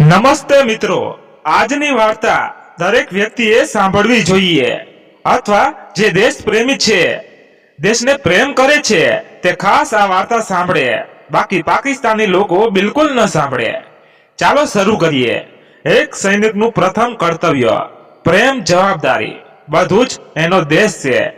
નમસ્તે મિત્રો. આજની વાર્તા દરેક વ્યક્તિએ સાંભળવી જોઈએ. અથવા જે દેશ પ્રેમી છે, દેશને પ્રેમ કરે છે, તે ખાસ આ વાર્તા સાંભળે. બાકી પાકિસ્તાની લોકો બિલકુલ ન સાંભળે. ચાલો શરૂ કરીએ. એક સૈનિકનું પ્રથમ કર્તવ્ય, પ્રેમ જવાબદારી. બધું જ એનો દેશ છે.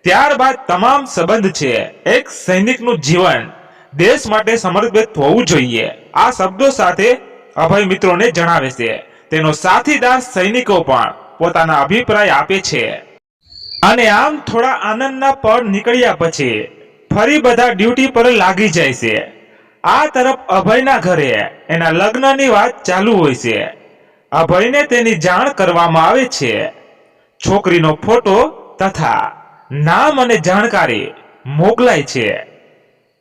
ત્યારબાદ તમામ સંબંધ છે. એક સૈનિકનું જીવન. દેશ માટે સમર્પિત હોવું જોઈએ. આ શબ્દો સાથે અભય મિત્રોને જણાવે છે. તેનો સાથીદાર સૈનિકો પણ પોતાના અભિપ્રાય આપે છે. અને આમ થોડા આનંદના પળ નીકળ્યા પછી ફરી બધા ડ્યુટી પર લાગી જાય છે. આ તરફ અભયના ઘરે એના લગ્નની વાત ચાલુ હોય છે. અભયને તેની જાણ કરવામાં આવે છે. છોકરીનો ફોટો તથા નામ અને જાણકારી મોકલાય છે.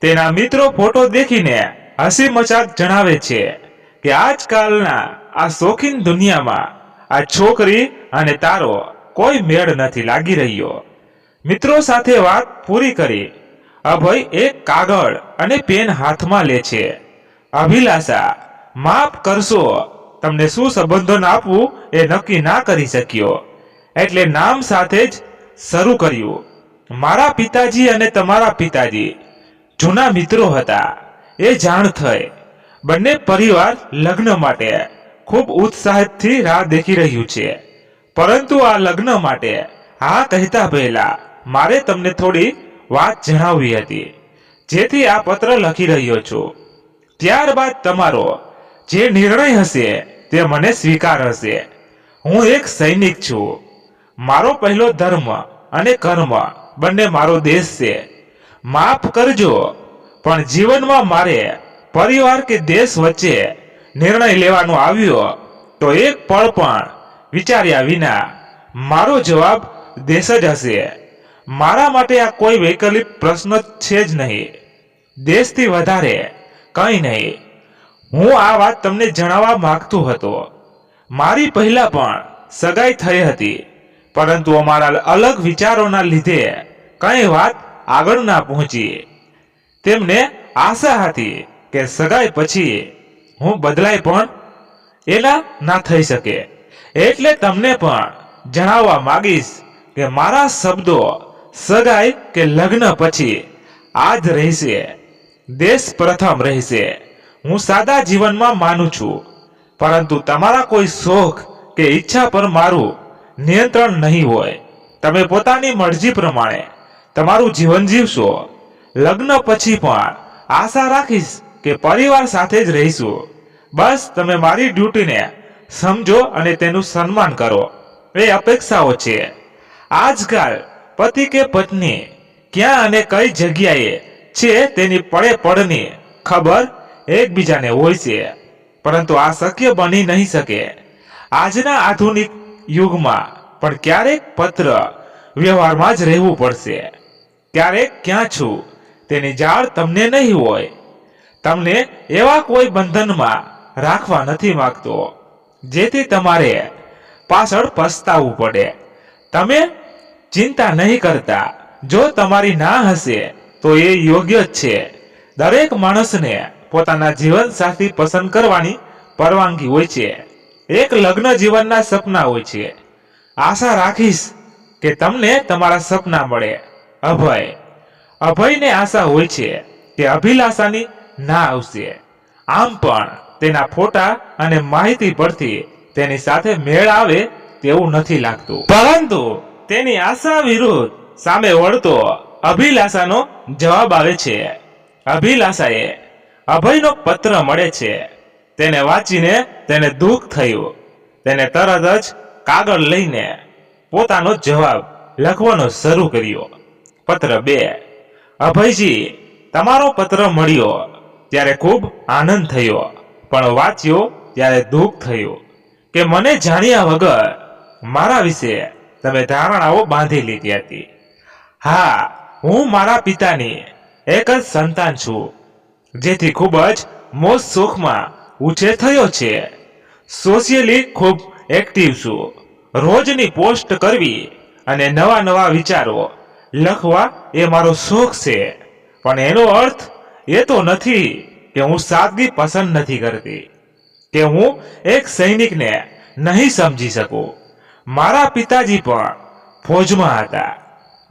તેના મિત્રો ફોટો દેખીને હસી મજાક જણાવે છે. કે આજકાલના આ શોખીન દુનિયામાં આ છોકરી અને તારો કોઈ મેળ નથી લાગી રહ્યો. મિત્રો સાથે વાત પૂરી કરી. અભય એક કાગળ અને પેન હાથમાં લે છે. અભિલાષા, માફ કરશો, તમને શું સંબોધન આપવું એ નક્કી ના કરી શક્યો. એટલે નામ સાથે જ શરૂ કર્યું. મારા પિતાજી અને તમારા પિતાજી. જૂના મિત્રો હતા. એ જાણ થઈ. બંને પરિવાર લગ્ન માટે ખૂબ ઉત્સાહથી રાહ દેખી રહ્યું છે. પરંતુ આ લગ્ન માટે હા કહેતા પહેલા મારે તમને થોડી વાત જણાવવી હતી, જેથી આ પત્ર લખી રહ્યો છું. ત્યારબાદ તમારો જે નિર્ણય હશે તે મને સ્વીકાર હશે. હું એક સૈનિક છું. મારો પહેલો ધર્મ અને કર્મ બંને મારો દેશ છે. માફ કરજો, પણ જીવનમાં મારે પરિવાર કે દેશ વચ્ચે નિર્ણય લેવાનો આવ્યો, તો એક પળ પણ વિચાર્યા વિના મારો જવાબ દેશ જ હશે. મારા માટે આ કોઈ વૈકલ્પિક પ્રશ્ન છે જ નહીં. દેશથી વધારે કંઈ નહીં. હું આ વાત તમને જણાવવા માગતો હતો. મારી પહેલા પણ સગાઈ થઈ હતી, પરંતુ અમારા અલગ વિચારોના લીધે કંઈ વાત આગળ ના પહોંચી. તેમને આશા હતી કે સગાઈ પછી હું બદલાય પણ એના ના થઈ શકે. એટલે તમને પણ જણાવવા માંગીશ કે મારા શબ્દો સગાઈ કે લગ્ન પછી આ જ રહેશે, દેશ પ્રથમ રહેશે. હું સાદા જીવનમાં માનું છું, પરંતુ તમારા કોઈ શોખ કે ઈચ્છા પર મારું નિયંત્રણ નહીં હોય. તમે પોતાની મરજી પ્રમાણે તમારું જીવન જીવશો. લગ્ન પછી પણ આશા રાખીશ કે પરિવાર સાથે જ રહીશું. બસ તમે મારી ડ્યુટીને સમજો અને તેનું સન્માન કરો. એ અપેક્ષાઓ છે. આજકાલ પતિ કે પત્ની ક્યાં અને કઈ જગ્યાએ છે તેની પડે પડની ખબર એકબીજાને હોય છે. પરંતુ આ શક્ય બની નહીં શકે. આજના આધુનિક યુગમાં પણ ક્યારેક પત્ર વ્યવહારમાં જ રહેવું પડશે. ક્યારેક ક્યાં છું તેની જાળ તમને નહીં હોય. તમને એવા કોઈ બંધનમાં રાખવા નથી માંગતો, જેથી તમારે પાછળ પસ્તાવવું પડે. તમે ચિંતા નહીં કરતા. જો તમારી ના હશે, તો એ યોગ્ય જ છે. દરેક માણસને પોતાના જીવન સાથી પસંદ કરવાની પરવાનગી હોય છે. એક લગ્ન જીવનના સપના હોય છે. આશા રાખીશ કે તમને તમારા સપના મળે. અભય. અભયને આશા હોય છે કે અભિલાષાની ના આવશે. આમ પણ તેના ફોટા અને માહિતી પરથી તેની સાથે મેળ આવે તેવું નથી લાગતું. પરંતુ તેની આશા વિરુદ્ધ સામે વળતો અભિલાષાનો જવાબ આવે છે. અભિલાષાએ અભયનો પત્ર મળે છે. તેને વાંચીને તેને દુઃખ થયું. તેને તરત જ કાગળ લઈને પોતાનો જવાબ લખવાનો શરૂ કર્યો. પત્ર બે. અભયજી, તમારો પત્ર મળ્યો. ત્યારે ખૂબ આનંદ થયો. પણ વાંચ્યો ત્યારે દુઃખ થયું કે મને જાણ્યા વગર મારા વિશે તમે ધારણાઓ બાંધી લીધી હતી. હા, હું મારા પિતાની એક જ સંતાન છું, જેથી ખૂબ જ મોજ સુખમાં ઉછેર થયો છે. સોશિયલી ખૂબ એક્ટિવ છું. રોજની પોસ્ટ કરવી અને નવા નવા વિચારો લખવા એ મારો શોખ છે. પણ એનો અર્થ એ તો નથી કે હું સાદગી પસંદ નથી કરતી, કે હું એક સૈનિકને નહીં સમજી શકું. મારા પિતાજી પણ ફૌજમાં હતા.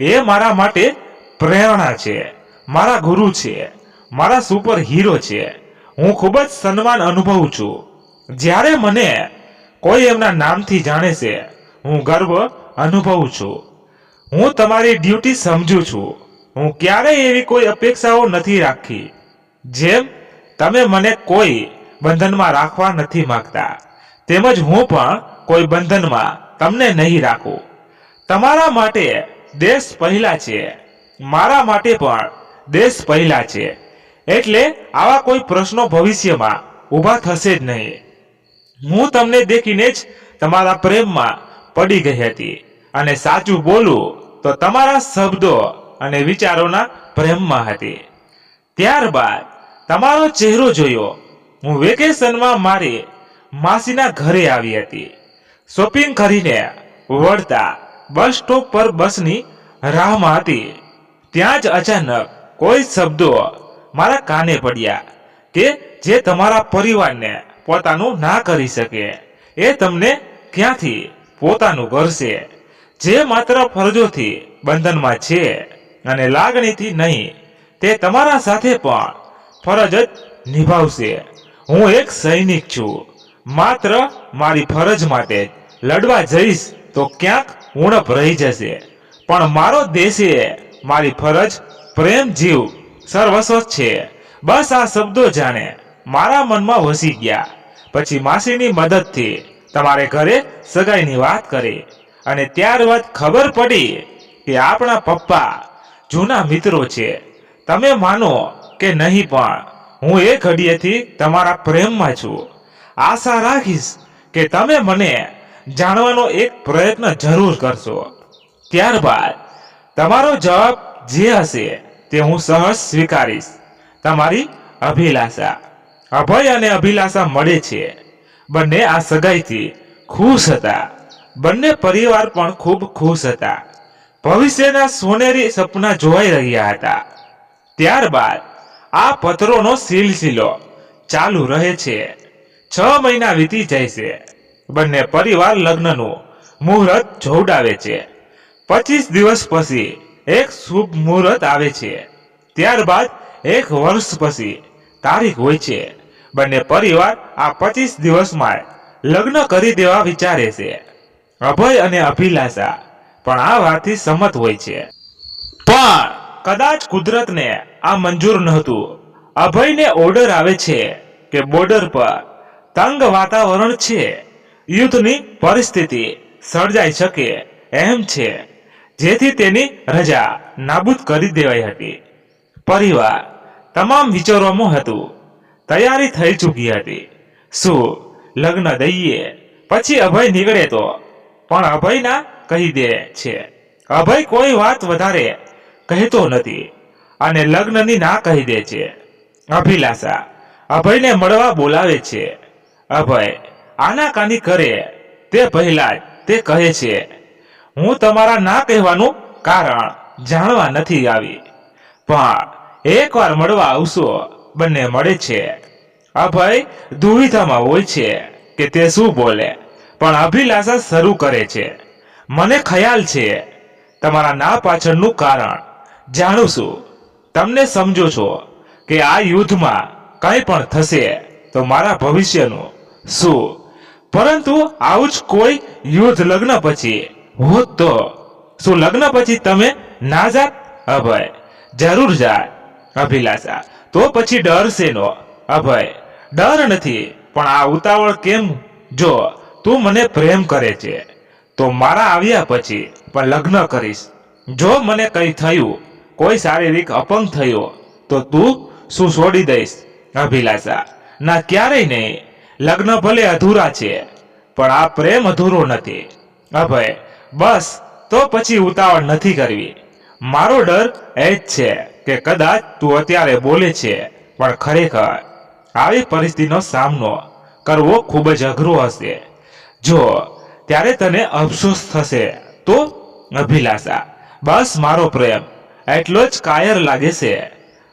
એ મારા માટે પ્રેરણા છે, મારા ગુરુ છે, મારા સુપર હીરો છે. હું ખૂબ જ સન્માન અનુભવું છું. જ્યારે મને કોઈ એમના નામથી જાણે છે, હું ગર્વ અનુભવું છું. હું તમારી ડ્યુટી સમજું છું. હું ક્યારેય એવી કોઈ અપેક્ષાઓ નથી રાખી. જેમ તમે મને કોઈ બંધનમાં રાખવા નથી માંગતા, તેમજ હું પણ કોઈ બંધનમાં તમને નહીં રાખું. તમારા માટે દેશ પહેલા છે, મારા માટે પણ દેશ પહેલા છે. એટલે આવા કોઈ પ્રશ્નો ભવિષ્યમાં ઊભા થશે જ નહીં. હું તમને દેખીને જ તમારા પ્રેમમાં પડી ગઈ હતી. અને સાચું બોલું તો તમારા શબ્દો અને વિચારોના પ્રેમમાં હતી. ત્યારબાદ તમારો ચહેરો જોયો. હું વેકેશનમાં મારી માસીના ઘરે આવી હતી. શોપિંગ કરીને વળતા બસ સ્ટોપ પર બસની રાહમાં હતી. ત્યાં જ અચાનક કોઈ શબ્દો મારા કાને પડ્યા કે જે તમારા પરિવારને પોતાનું ના કરી શકે. એ તમને ક્યાંથી પોતાનું કરશે જે માત્ર ફરજોથી બંધનમાં છે. અને લાગણીથી નહીં, તે તમારા સાથે પણ ફરજ જ નિભાવશે. હું એક સૈનિક છું, માત્ર મારી ફરજ માટે લડવા જઈશ તો ક્યાંક ઉણપ રહી જશે. પણ મારો દેશે મારી ફરજ, પ્રેમ જીવ, સર્વસ્વ છે. બસ આ શબ્દો જાણે મારા મનમાં વસી ગયા. પછી માસીની મદદથી તમારે ઘરે સગાઈની વાત કરી. અને ત્યારબાદ ખબર પડી કે આપણા પપ્પા જૂના મિત્રો છે. તમે માનો કે નહીં પણ, હું એ ઘડીએથી તમારા પ્રેમમાં છું. આશા રાખીશ કે તમે મને જાણવાનો એક પ્રયત્ન જરૂર કરશો. ત્યારબાદ, તમારો જવાબ જે હશે તે હું સહજ સ્વીકારીશ. તમારી અભિલાષા. અભય અને અભિલાષા મળે છે. બંને આ સગાઈથી ખુશ હતા. બંને પરિવાર પણ ખૂબ ખુશ હતા. ભવિષ્યના સોનેરી સપના જોવાઈ રહ્યા હતા. ત્યારબાદ આ પત્રોનો સિલસિલો ચાલુ રહે છે. છ મહિના વીતી જાય છે બંને પરિવાર લગ્નનું મુહૂર્ત જોવડાવે છે. પચીસ દિવસ પછી એક શુભ મુહૂર્ત આવે છે. ત્યારબાદ એક વર્ષ પછી તારીખ હોય છે. બંને પરિવાર આ પચીસ દિવસમાં લગ્ન કરી દેવા વિચારે છે. અભય અને અભિલાષા પણ આ વાતથી સંમત હોય છે. પણ કદાચ કુદરતને આ મંજૂર નહોતું. અભયને ઓર્ડર આવે છે કે બોર્ડર પર તંગ વાતાવરણ છે. યુદ્ધની પરિસ્થિતિ સર્જાઈ શકે એમ છે. જેથી તેની રજા નાબૂદ કરી દેવાઈ હતી. પરિવાર તમામ વિચારોમાં હતું. તૈયારી થઈ ચૂકી હતી. શું લગ્ન દઈએ, પછી અભય નીકળે તો? પણ અભયના કહી દે છે. અભય કોઈ વાત વધારે કહેતો નથી અને લગ્નની ના કહી દે છે. અભિલાષા અભયને મળવા બોલાવે છે. અભય આનાકાની કરે તે પહેલા તે કહે છે. હું તમારા ના કહેવાનું કારણ જાણવા નથી આવી. પણ એકવાર મળવા આવશો, બંને મળે છે. અભય દુવિધામાં હોય છે કે તે શું બોલે. પણ અભિલાષા શરૂ કરે છે. મને ખ્યાલ છે તમારા ના પાછળનું કારણ. જાણું છું. તમને સમજો છો કે આ યુદ્ધમાં કંઈ પણ થશે તો મારા ભવિષ્યનું શું? પરંતુ આવું જ કોઈ યુદ્ધ લગ્ન પછી હોત તો શું લગ્ન પછી તમે ના જાત? અભય, જરૂર જાત અભિલાષા. તો પછી ડર શેનો? અભય, ડર નથી, પણ આ ઉતાવળ કેમ? જો, તું મને પ્રેમ કરે છે. તો મારા આવ્યા પછી પણ લગ્ન કરીશ. જો મને કંઈ થયું, કોઈ શારીરિક અપંગ થયો, તો તું શું છોડી દઈશ? અભિલાષા, ના ક્યારેય નહીં. લગ્ન ભલે અધૂરા છે, પણ આ પ્રેમ અધૂરો નથી. અભય, બસ, તો પછી ઉતાવળ નથી કરવી. મારો ડર એ જ છે કે કદાચ તું અત્યારે બોલે છે, પણ ખરેખર આવી પરિસ્થિતિનો સામનો કરવો ખૂબ જ અઘરો હશે. જો ત્યારે તને અફસોસ થશે. તો અભિલાષા, બસ મારો પ્રેમ એટલો જ કાયર લાગે છે.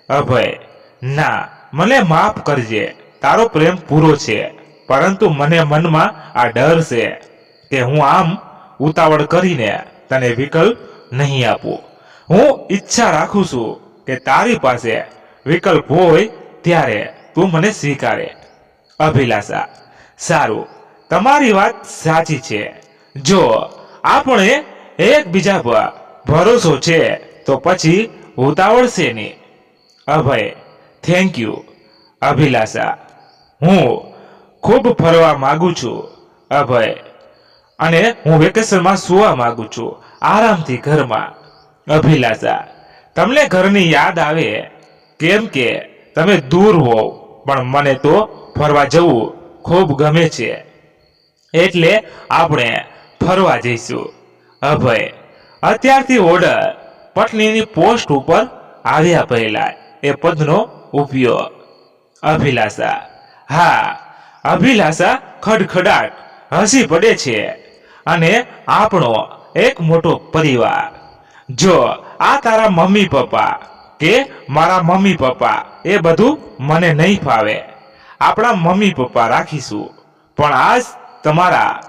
અભય, ના, મને માફ કરજે. તારો પ્રેમ પૂરો છે, પરંતુ મને મનમાં આ ડર છે કે હું આમ ઉતાવળ કરીને તને વિકલ્પ નહીં આપું. હું ઈચ્છા રાખું છું કે તારી પાસે વિકલ્પ હોય ત્યારે તું મને સ્વીકારે. અભિલાષા, સારું. તમારી વાત સાચી છે. જો આપણે એકબીજા પર ભરોસો છે, તો પછી ઉતાવળ છે નહીં. અભય થેન્ક યુ અભિલાષા, હું ખૂબ ફરવા માગું છું, અભય. અને હું વેકેશનમાં સુવા માગું છું, આરામથી ઘરમાં. અભિલાષા, તમને ઘરની યાદ આવે? કેમ કે તમે દૂર હોવ, પણ મને તો ફરવા જવું ખૂબ ગમે છે. એટલે આપણે ફરવા જઈશું. અભય, અત્યારથી ઓર્ડર પટલીની પોસ્ટ ઉપર આવ્યા પહેલા એ પદનો ઉપયોગ. અભિલાષા, હા, અભિલાષા ખડખડાટ હસી પડે છે અને આપણો એક મોટો પરિવાર. જો આ તારા મમ્મી પપ્પા કે મારા મમ્મી પપ્પા એ બધું મને નહીં ફાવે. આપણા મમ્મી પપ્પા રાખીશું. પણ આજ તમારા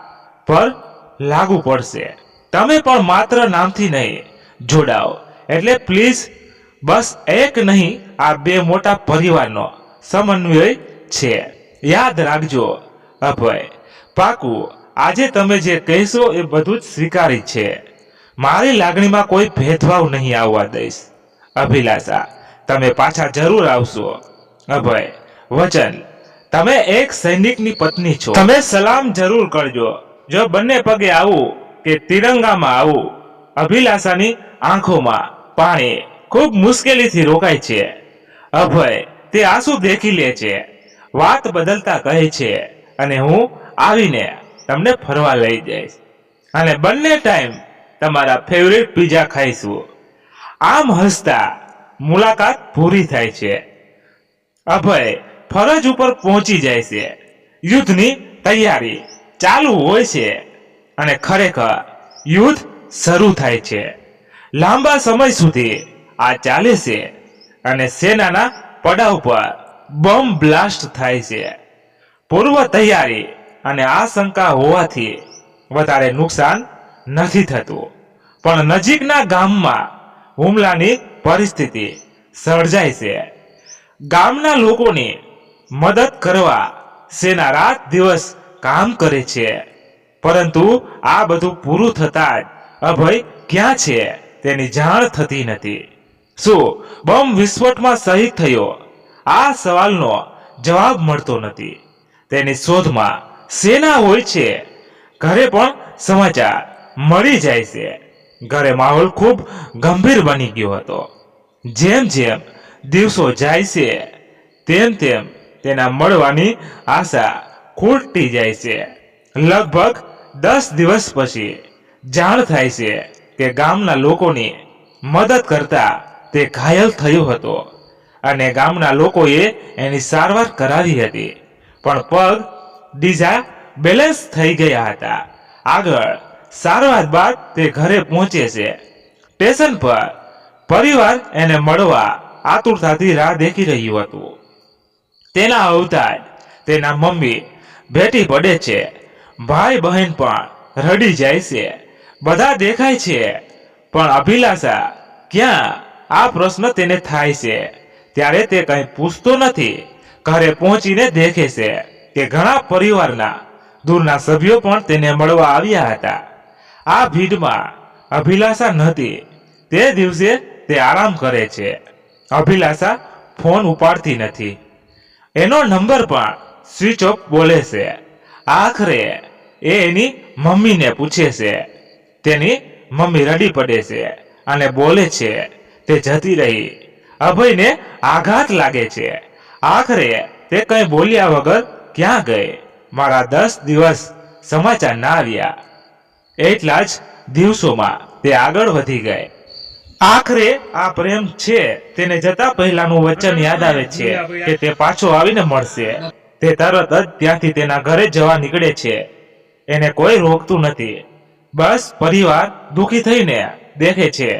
પર લાગુ પડશે. તમે પણ માત્ર નામથી નહીં, જોડાઓ. એટલે પ્લીઝ બસ એક નહીં, આ બે મોટા પરિવારનો સમન્વય છે. યાદ રાખજો, અભય. પાકું, આજે તમે જે કહેશો એ બધું જ સ્વીકારી છે. મારી લાગણીમાં કોઈ ભેદભાવ નહીં આવવા દઈશ. અભિલાષા, તમે પાછા જરૂર આવશો. અભય, વચન. તમે એક સૈનિકની પત્ની છો. તમે સલામ જરૂર કરજો. જો બંને પગે આવું કે તિરંગામાં આવું, અભિલાષાની આંખોમાં પાણી ખૂબ મુશ્કેલીથી રોકાય છે. અભય તે આંસુ દેખી લે છે, વાત બદલતા કહે છે અને હું આવીને તમને ફરવા લઈ જઈશ. અને બંને ટાઈમ તમારા ફેવરેટ પીઝા ખાઈશું. આમ હસતા મુલાકાત પૂરી થાય છે. અભય ફરજ ઉપર પહોંચી જાય છે. યુદ્ધની તૈયારી ચાલુ હોય છે અને ખરેખર યુદ્ધ શરૂ થાય છે. લાંબા સમય સુધી આ ચાલે છે અને સેનાના પડાવ પર બોમ્બ બ્લાસ્ટ થાય છે. પૂર્વ તૈયારી અને આશંકા હોવાથી વધારે નુકસાન નથી થતું. પણ નજીકના ગામમાં હુમલાની પરિસ્થિતિ સર્જાય છે. ગામના લોકોની મદદ કરવા સેના રાત દિવસ કામ કરે છે. પરંતુ આ બધું પૂરું થતાં જ અભય ક્યાં છે તેની જાણ થતી નથી. શું બમ વિસ્ફોટમાં શહીદ થયો? આ સવાલનો જવાબ મળતો નથી. તેની શોધમાં સેના હોય છે. ઘરે પણ સમાચાર મળી જાય છે. ઘરે માહોલ ખૂબ ગંભીર બની ગયો હતો. જેમ જેમ દિવસો જાય છે, તેમ તેમ તેના મળવાની આશા ખૂટતી જાય છે. લગભગ દસ દિવસ પછી જાણ થાય છે કે ગામના લોકોની મદદ કરતા તે ઘાયલ થયો હતો અને ગામના લોકોએ એની સારવાર કરાવી હતી. પણ પગ ડીઝા બેલેન્સ થઈ ગયા હતા. આગળ સારવાર બાદ તે ઘરે પહોંચે છે. સ્ટેશન પર પરિવાર એને મળવા આતુરતાથી રાહ દેખી રહ્યું હતું. તેના અવતાર, તેના મમ્મી ભેટી પડે છે. ભાઈ બહેન પણ રડી જાય છે. બધા દેખાય છે. પણ અભિલાષા, ક્યાં? આ પ્રશ્ન તેને થાય છે. ત્યારે તે કંઈ પૂછતો નથી. ઘરે પહોંચીને દેખે છે કે ઘણા પરિવારના દૂરના સભ્યો પણ તેને મળવા આવ્યા હતા. આ ભીડમાં અભિલાષા નહોતી. તે દિવસે તે આરામ કરે છે. અભિલાષા ફોન ઉપાડતી નથી. એનો નંબર પણ સ્વિચ ઓફ બોલે છે. આખરે એ એની મમ્મીને પૂછે છે. તેની મમ્મી રડી પડે છે અને બોલે છે તે જતી રહી. અભયને આઘાત લાગે છે. આખરે તે કંઈ બોલ્યા વગર ક્યાં ગઈ? મારા દસ દિવસ સમાચાર ના આવ્યા. એટલા જ દિવસોમાં તે આગળ વધી ગઈ. આખરે આ પ્રેમ છે, તેને જતા પહેલાનું વચન યાદ આવે છે કે તે પાછો આવીને મળશે. તે તરત જ ત્યાંથી તેના ઘરે જવા નીકળે છે. એને કોઈ રોકતું નથી. બસ પરિવાર દુખી થઈને દેખે છે.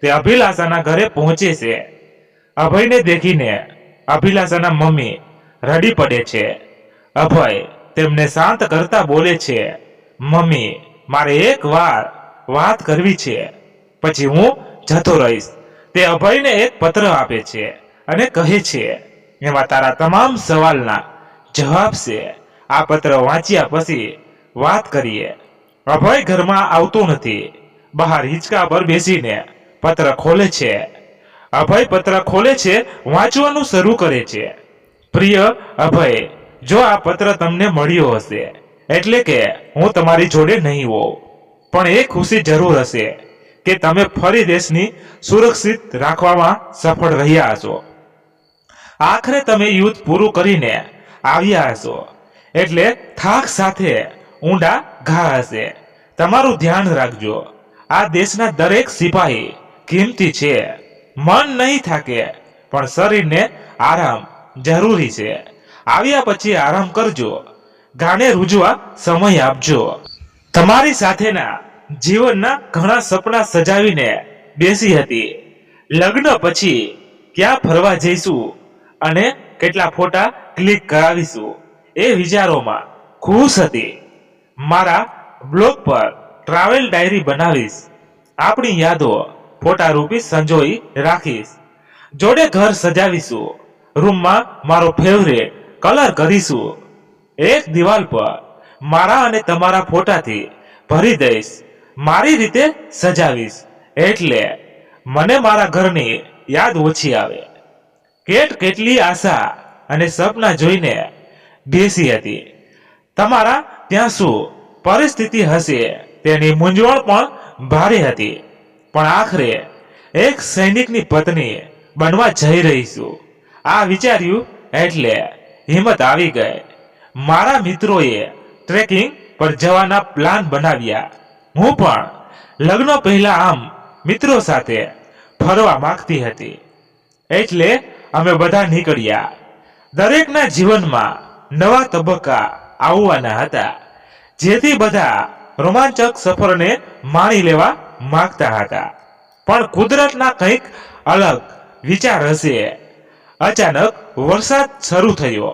તે અભિલાષાના ઘરે પહોંચે છે. અભયને દેખીને અભિલાષાના મમ્મી રડી પડે છે. અભય તેમને શાંત કરતા બોલે છે, મમ્મી, મારે એક વાર વાત કરવી છે. પછી હું જતો રહીશ. તે અભયને એક પત્ર આપે છે અને કહે છે, એમાં તારા તમામ સવાલના જવાબ છે. આ પત્ર વાંચ્યા પછી વાત કરીએ. અભય ઘરમાં આવતો નથી. બહાર હિંચકા પર બેસીને પત્ર ખોલે છે. અભય પત્ર ખોલે છે, વાંચવાનું શરૂ કરે છે. પ્રિય અભય, જો આ પત્ર તમને મળ્યો હશે, એટલે કે હું તમારી જોડે નહીં હોઉં, પણ એ ખુશી જરૂર હશે. કે તમે ફરી દેશની સુરક્ષિત રાખવામાં સફળ રહ્યા છો આખરે તમે યુદ્ધ પૂરું કરીને આવ્યા હશો. એટલે થાક સાથે ઊંડા ઘા હશે. તમારું ધ્યાન રાખજો. આ દેશના દરેક સિપાહી કિંમતી છે. મન નહીં થાકે, પણ શરીરને આરામ જરૂરી છે. આવ્યા પછી આરામ કરજો. ગાને રૂજવા સમય આપજો. તમારી સાથેના જીવનના ઘણા સપના સજાવીને બેસી હતી. લગ્ન પછી ક્યાં ફરવા જઈશું અને કેટલા ફોટા ક્લિક કરાવીશું એ વિચારોમાં ખુશ હતી. મારા બ્લોગ પર ટ્રાવેલ ડાયરી બનાવીશ. આપણી યાદો ફોટા રૂપી સંજોઈ રાખીશ. જોડે ઘર સજાવીશું. રૂમમાં મારો ફેવરેટ કલર કરીશું. એક દિવાલ પર મારા અને તમારા ફોટાથી ભરી દઈશ. મારી રીતે સજાવીશ. એટલે મને મારા ઘરની યાદ ઓછી આવે. કેટ કેટલી આશા અને સપના જોઈને બેસી હતી. તમારા ત્યાં શું પરિસ્થિતિ હશે તેની મૂંઝવણ પણ ભારે હતી. પણ આખરે એક સૈનિકની પત્ની બનવા જઈ રહી છું આ વિચાર્યું એટલે હિંમત આવી ગઈ. મારા મિત્રોએ ટ્રેકિંગ પર જવાના પ્લાન બનાવ્યા. હું પણ લગ્ન પહેલા આમ મિત્રો સાથે ફરવા માંગતી હતી. એટલે અમે બધા નીકળ્યા. દરેકના જીવનમાં નવા તબક્કા આવવાના હતા, જેથી બધા રોમાંચક સફરને માણી લેવા માંગતા હતા. પણ કુદરતના કંઈક અલગ વિચાર હશે. અચાનક વરસાદ શરૂ થયો.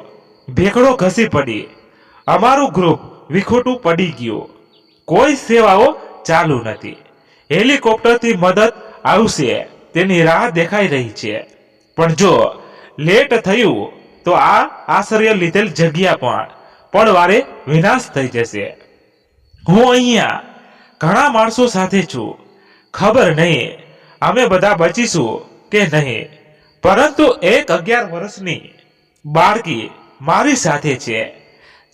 ભેખડો ઘસી પડી. અમારું ગ્રુપ વિખોટું પડી ગયું. કોઈ સેવાઓ ચાલુ નથી. હેલિકોપ્ટરથી મદદ આવશે, તેની રાહ દેખાઈ રહી છે. પણ જો લેટ થયું, તો આ આશ્રય લીધેલ જગ્યા પણ પડવારે વિનાશ થઈ જશે. હું અહીંયા ઘણા માણસો સાથે છું. ખબર નહીં, અમે બધા બચીશું કે નહીં. પરંતુ એક અગિયાર વર્ષની બાળકી મારી સાથે છે,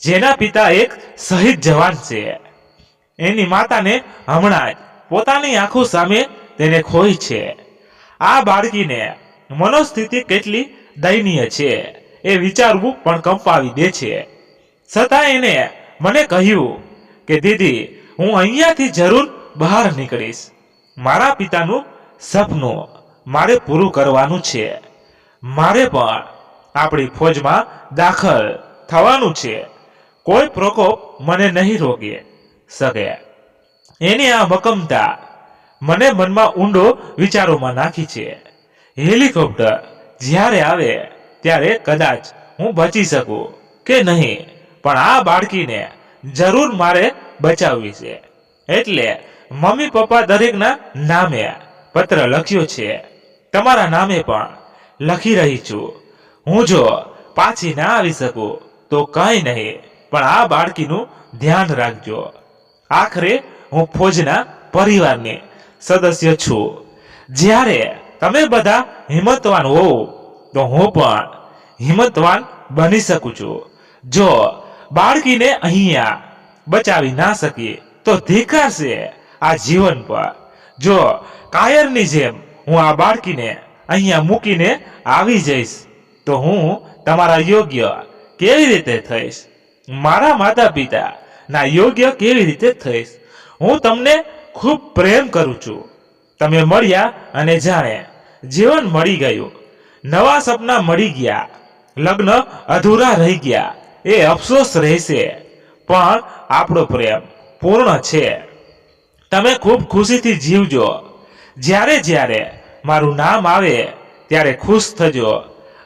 જેના પિતા એક શહીદ જવાન છે. એની માતાને હમણાં જ પોતાની આંખો સામે તેને ખોઈ છે. આ બાળકીને મનોસ્થિતિ કેટલી દયનીય છે એ વિચારવું પણ કંપાવી દે છે. છતાં એને મને કહ્યું કે, દીદી, હું અહીંયાથી જરૂર બહાર નીકળીશ. મારા પિતાનું સપનું મારે પૂરું કરવાનું છે. મારે પણ આપણી ફોજમાં દાખલ થવાનું છે. કોઈ પ્રકોપ મને નહીં રોકે. શકે. એની આ મકમતા મને મનમાં ઊંડો વિચારોમાં નાખી છે. હેલિકોપ્ટર જ્યારે આવે ત્યારે કદાચ હું બચી શકું કે નહીં, પણ આ બાળકીને જરૂર મારે બચાવવી છે. એટલે મમ્મી પપ્પા દરેકના નામે પત્ર લખ્યો છે. તમારા નામે પણ લખી રહી છું. હું જો પાછી ના આવી શકું તો કંઈ નહીં, પણ આ બાળકીનું ધ્યાન રાખજો. આખરે હું ફોજના પરિવારની સદસ્ય છું. જ્યારે તમે બધા હિંમતવાન હોવ, તો હું પણ હિંમતવાન બની શકું છું. જો બાળકીને અહીંયા બચાવી ના શકીએ, તો ધિકાર છે આ જીવન પર. જો કાયરની જેમ હું આ બાળકીને અહીંયા મૂકીને આવી જઈશ, તો હું તમારા યોગ્ય કેવી રીતે થઈશ? મારા માતા પિતા ના, યોગ્ય કેવી રીતે થઈશ? હું તમને ખૂબ પ્રેમ કરું છું. તમે મળ્યા અને જાણે, જીવન મળી ગયું. નવા સપના મળી ગયા. લગ્ન અધૂરા રહી ગયા. એ અફસોસ રહેશે. પણ આપણો પ્રેમ પૂર્ણ છે. તમે ખૂબ ખુશીથી જીવજો. જ્યારે જ્યારે મારું નામ આવે, ત્યારે ખુશ થજો.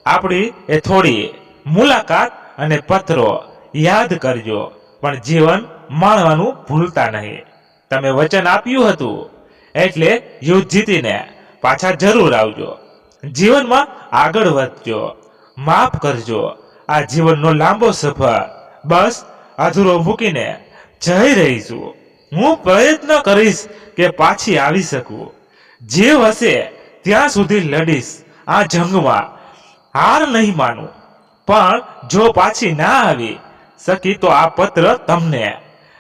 આપણી એ થોડી મુલાકાત અને પત્રો યાદ કરજો. પણ જીવન માણવાનું ભૂલતા નહીં. તમે વચન આપ્યું હતું, એટલે યુદ્ધ જીતીને પાછા જરૂર આવજો. જીવનમાં આગળ વધજો. માફ કરજો. આ જીવનનો લાંબો સફર. બસ અધૂરો મૂકીને જઈ રહી છું હું પ્રયત્ન કરીશ કે પાછી આવી શકું. જે હશે ત્યાં સુધી લડીશ. આ જંગમાં હાર નહીં માનું. પણ જો પાછી ના આવી શકી તો આ પત્ર તમને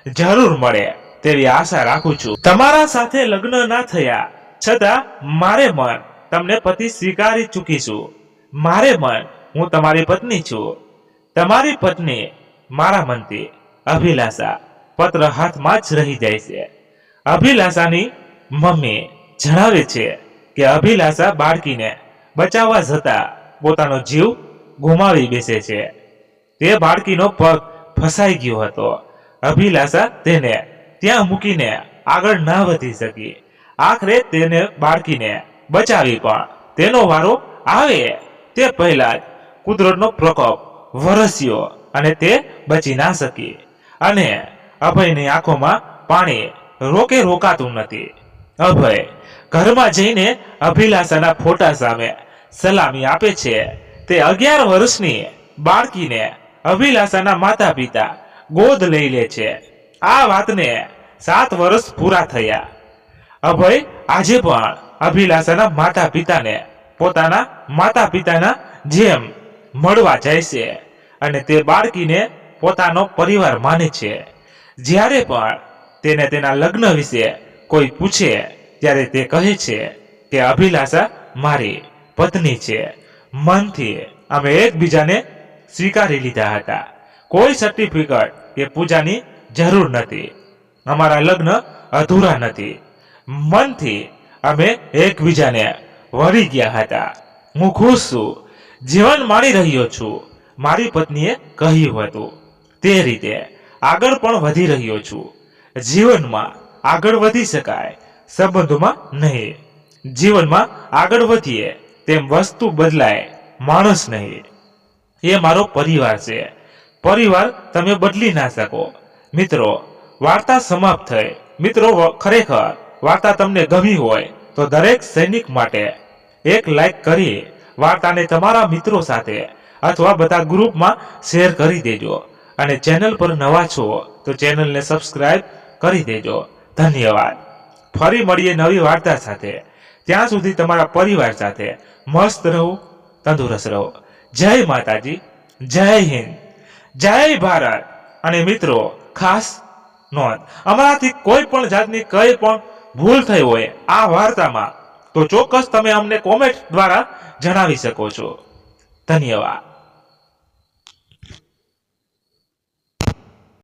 જરૂર મળે તેવી આશા રાખું છું. તમારા સાથે લગ્ન ના થયા, છતાં મારે મન તમને પતિ સ્વીકારી ચૂકી છું. મારે મન હું તમારી પત્ની છું. તમારી પત્ની મારા મનથી અભિલાષા, પત્ર હાથમાં જ રહી જાય છે. અભિલાષાની મમ્મી જણાવે છે કે અભિલાષા બાળકીને બચાવવા જતા પોતાનો જીવ ગુમાવી બેસે છે. તે બાળકીનો પગ ફસાઈ ગયો હતો. અભિલાષા તેને ત્યાં મૂકીને આગળ ના વધી શકી. આખરે તેને બાળકીને બચાવી પણ તેનો વારો આવે તે પહેલા જ કુદરતનો પ્રકોપ વરસ્યો અને તે બચી ના શકી. અને અભયની આંખોમાં પાણી રોકે રોકાતું નથી. અભય ઘરમાં જઈને અભિલાષાના ફોટા સામે સલામી આપે છે. તે અગિયાર વર્ષની બાળકીને અભિલાષાના માતા પિતા ગોદ લઈ લે છે. આ વાતને સાત વર્ષ પૂરા થયા. અભય આજે પણ અભિલાષાના માતા પિતાને પોતાના માતા પિતાના જેમ મળવા જાય છે અને તે બાળકીને પોતાનો પરિવાર માને છે. જ્યારે પણ તેને તેના લગ્ન વિશે કોઈ પૂછે, ત્યારે તે કહે છે કે, અભિલાષા મારી પત્ની છે. મનથી અમે એકબીજાને સ્વીકારી લીધા હતા. કોઈ સર્ટિફિકેટ કે પૂજાની જરૂર નથી. અમારા લગ્ન અધૂરા નથી. મનથી અમે એકબીજાને વળી ગયા હતા. હું ખુશ છું. જીવન માણી રહ્યો છું. મારી પત્નીએ કહ્યું હતું. તે રીતે આગળ પણ વધી રહ્યો છું. જીવનમાં આગળ વધી શકાય સંબંધોમાં નહીં. જીવનમાં આગળ વધીએ તેમ વસ્તુ બદલાય માણસ નહીં. એ મારો પરિવાર છે. પરિવાર તમે બદલી ના શકો. મિત્રો, વાર્તા સમાપ્ત થઈ. મિત્રો ખરેખર વાર્તા તમને ગમી હોય તો દરેક સૈનિક માટે એક લાઈક કરી વાર્તાને તમારા મિત્રો સાથે અથવા બધા ગ્રુપમાં શેર કરી દેજો. અને ચેનલ પર નવા છો તો ચેનલને સબસ્ક્રાઇબ કરી દેજો. ધન્યવાદ. ફરી મળીએ નવી વાર્તા સાથે. ત્યાં સુધી તમારા પરિવાર સાથે મસ્ત રહો, તંદુરસ્ત રહો. જય માતાજી, જય હિન્દ, જય ભારત. અને મિત્રો, ખાસ નોંધ, અમારાથી કોઈ પણ જાતની કઈ પણ ભૂલ થઈ હોય આ વાર્તામાં, તો ચોક્કસ તમે અમને કોમેન્ટ દ્વારા જણાવી શકો છો. ધન્યવાદ.